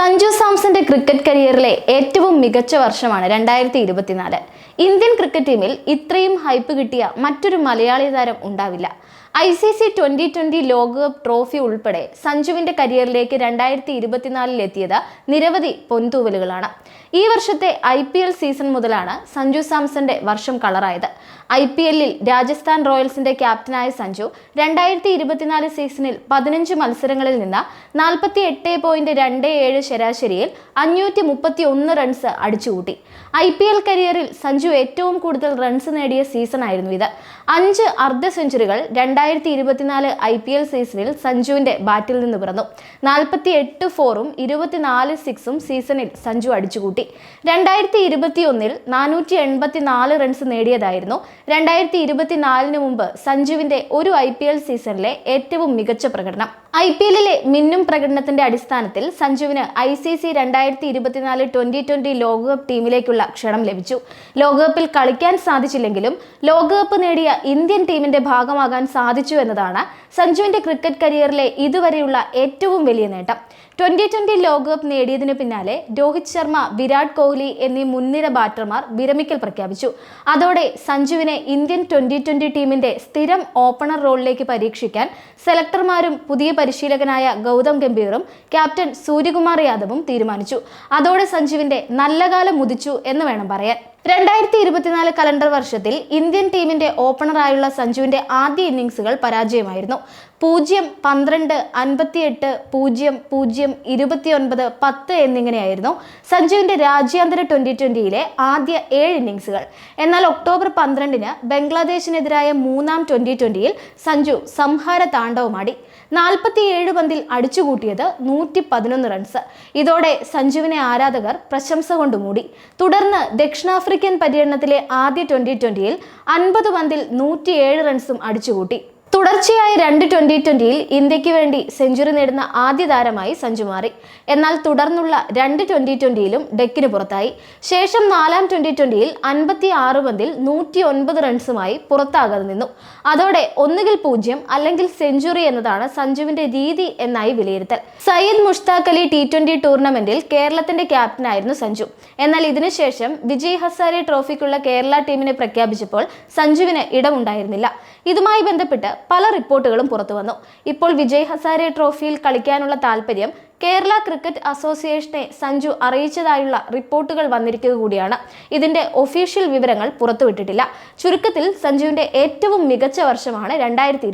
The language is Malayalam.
സഞ്ജു സാംസന്റെ ക്രിക്കറ്റ് കരിയറിലെ ഏറ്റവും മികച്ച വർഷമാണ് രണ്ടായിരത്തി ഇരുപത്തിനാല് ഇന്ത്യൻ ക്രിക്കറ്റ് ടീമിൽ ഇത്രയും ഹൈപ്പ് കിട്ടിയ മറ്റൊരു മലയാളി താരം ഉണ്ടാവില്ല. I C C twenty twenty ലോകകപ്പ് ട്രോഫി ഉൾപ്പെടെ സഞ്ജുവിന്റെ കരിയറിലേക്ക് രണ്ടായിരത്തി ഇരുപത്തിനാലിൽ എത്തിയത് നിരവധി പൊൻതൂവലുകളാണ്. ഈ വർഷത്തെ ഐ പി എൽ സീസൺ മുതലാണ് സഞ്ജു സാംസന്റെ വർഷം കളറായത്. ഐ പി എല്ലിൽ രാജസ്ഥാൻ റോയൽസിന്റെ ക്യാപ്റ്റനായ സഞ്ജു രണ്ടായിരത്തി ഇരുപത്തിനാല് സീസണിൽ പതിനഞ്ച് മത്സരങ്ങളിൽ നിന്ന് നാൽപ്പത്തി എട്ട് പോയിന്റ് രണ്ട് ഏഴ് ശരാശരിയിൽ അഞ്ഞൂറ്റി മുപ്പത്തി ഒന്ന് റൺസ് അടിച്ചുകൂട്ടി. ഐ പി എൽ കരിയറിൽ സഞ്ജു ഏറ്റവും കൂടുതൽ റൺസ് നേടിയ സീസണായിരുന്നു ഇത്. അഞ്ച് അർദ്ധ സെഞ്ചുറികൾ രണ്ടായിരത്തി ഇരുപത്തിനാല് ഐ പി എൽ സീസണിൽ സഞ്ജുവിന്റെ ബാറ്റിൽ നിന്ന് പിറന്നു. നാൽപ്പത്തി എട്ട് ഫോറും ഇരുപത്തിനാല് സിക്സും സീസണിൽ സഞ്ജു അടിച്ചുകൂട്ടി. രണ്ടായിരത്തി ഇരുപത്തി ഒന്നിൽ നാനൂറ്റി എൺപത്തി നാല് റൺസ് നേടിയതായിരുന്നു. രണ്ടായിരത്തി ഇരുപത്തിനാലിന് മുമ്പ് സഞ്ജുവിന്റെ ഒരു ഐ പി എൽ സീസണിലെ ഏറ്റവും മികച്ച പ്രകടനം. ഐ പി എല്ലിലെ മിന്നും പ്രകടനത്തിന്റെ അടിസ്ഥാനത്തിൽ സഞ്ജുവിന് ഐ സി സി രണ്ടായിരത്തി ഇരുപത്തിനാല് ട്വന്റി ട്വന്റി ലോകകപ്പ് ടീമിലേക്കുള്ള ക്ഷണം ലഭിച്ചു. ലോകകപ്പിൽ കളിക്കാൻ സാധിച്ചില്ലെങ്കിലും ലോകകപ്പ് നേടിയ ഇന്ത്യൻ ടീമിന്റെ ഭാഗമാകാൻ സാധിച്ചു എന്നതാണ് സഞ്ജുവിന്റെ ക്രിക്കറ്റ് കരിയറിലെ ഇതുവരെയുള്ള ഏറ്റവും വലിയ നേട്ടം. ട്വന്റി ട്വന്റി ലോകകപ്പ് നേടിയതിനു പിന്നാലെ രോഹിത് ശർമ്മ വിരാട് കോഹ്ലി എന്നീ മുൻനിര ബാറ്റർമാർ വിരമിക്കൽ പ്രഖ്യാപിച്ചു. അതോടെ സഞ്ജുവിനെ ഇന്ത്യൻ ട്വന്റി ട്വന്റി ടീമിന്റെ സ്ഥിരം ഓപ്പണർ റോളിലേക്ക് പരീക്ഷിക്കാൻ സെലക്ടർമാരും പുതിയ പരിശീലകനായ ഗൗതം ഗംഭീറും ക്യാപ്റ്റൻ സൂര്യകുമാർ യാദവും തീരുമാനിച്ചു. അതോടെ സഞ്ജുവിന്റെ നല്ല കാലം മുതിച്ചു എന്ന് വേണം പറയാൻ. രണ്ടായിരത്തി ഇരുപത്തിനാല് കലണ്ടർ വർഷത്തിൽ ഇന്ത്യൻ ടീമിന്റെ ഓപ്പണറായുള്ള സഞ്ജുവിന്റെ ആദ്യ ഇന്നിങ്സുകൾ പരാജയമായിരുന്നു. പൂജ്യം പന്ത്രണ്ട് അൻപത്തിയെട്ട് പൂജ്യം പൂജ്യം ഇരുപത്തിയൊൻപത് പത്ത് എന്നിങ്ങനെയായിരുന്നു സഞ്ജുവിന്റെ രാജ്യാന്തര ട്വന്റി ട്വന്റിയിലെ ആദ്യ ഏഴ് ഇന്നിങ്സുകൾ എന്നാൽ ഒക്ടോബർ പന്ത്രണ്ടിന് ബംഗ്ലാദേശിനെതിരായ മൂന്നാം ട്വന്റി ട്വന്റിയിൽ സഞ്ജു സംഹാര താണ്ഡവമാടി നാൽപ്പത്തിയേഴ് പന്തിൽ അടിച്ചുകൂട്ടിയത് നൂറ്റി പതിനൊന്ന് റൺസ്. ഇതോടെ സഞ്ജുവിനെ ആരാധകർ പ്രശംസ കൊണ്ട് തുടർന്ന് തുടർന്ന് ദക്ഷിണാഫ്രിക്കൻ പര്യടനത്തിലെ ആദ്യ ട്വന്റി ട്വന്റിയിൽ അൻപത് പന്തിൽ നൂറ്റിയേഴ് റൺസും അടിച്ചുകൂട്ടി. തുടർച്ചയായ രണ്ട് ട്വന്റി ട്വന്റിയിൽ ഇന്ത്യയ്ക്ക് വേണ്ടി സെഞ്ചുറി നേടുന്ന ആദ്യ താരമായി സഞ്ജു മാറി. എന്നാൽ തുടർന്നുള്ള രണ്ട് ട്വന്റി ട്വന്റിയിലും ഡെക്കിന് പുറത്തായി. ശേഷം നാലാം ട്വന്റി ട്വന്റിയിൽ അൻപത്തി ആറ് പന്തിൽ നൂറ്റി ഒൻപത് റൺസുമായി പുറത്താകാതെ നിന്നു. അതോടെ ഒന്നുകിൽ പൂജ്യം അല്ലെങ്കിൽ സെഞ്ചുറി എന്നതാണ് സഞ്ജുവിന്റെ രീതി എന്നായി വിലയിരുത്തൽ. സയ്യിദ് മുഷ്താഖ് അലി ടി ട്വന്റി ടൂർണമെന്റിൽ കേരളത്തിന്റെ ക്യാപ്റ്റനായിരുന്നു സഞ്ജു. എന്നാൽ ഇതിനുശേഷം വിജയ് ഹസാരെ ട്രോഫിക്കുള്ള കേരള ടീമിനെ പ്രഖ്യാപിച്ചപ്പോൾ സഞ്ജുവിന് ഇടമുണ്ടായിരുന്നില്ല. ഇതുമായി ബന്ധപ്പെട്ട് പല റിപ്പോർട്ടുകളും പുറത്തു വന്നു. ഇപ്പോൾ വിജയ് ഹസാരെ ട്രോഫിയിൽ കളിക്കാനുള്ള താല്പര്യം കേരള ക്രിക്കറ്റ് അസോസിയേഷനെ സഞ്ജു അറിയിച്ചതായുള്ള റിപ്പോർട്ടുകൾ വന്നിരിക്കുക കൂടിയാണ്. ഇതിന്റെ ഒഫീഷ്യൽ വിവരങ്ങൾ പുറത്തുവിട്ടിട്ടില്ല. ചുരുക്കത്തിൽ സഞ്ജുവിന്റെ ഏറ്റവും മികച്ച വർഷമാണ് രണ്ടായിരത്തി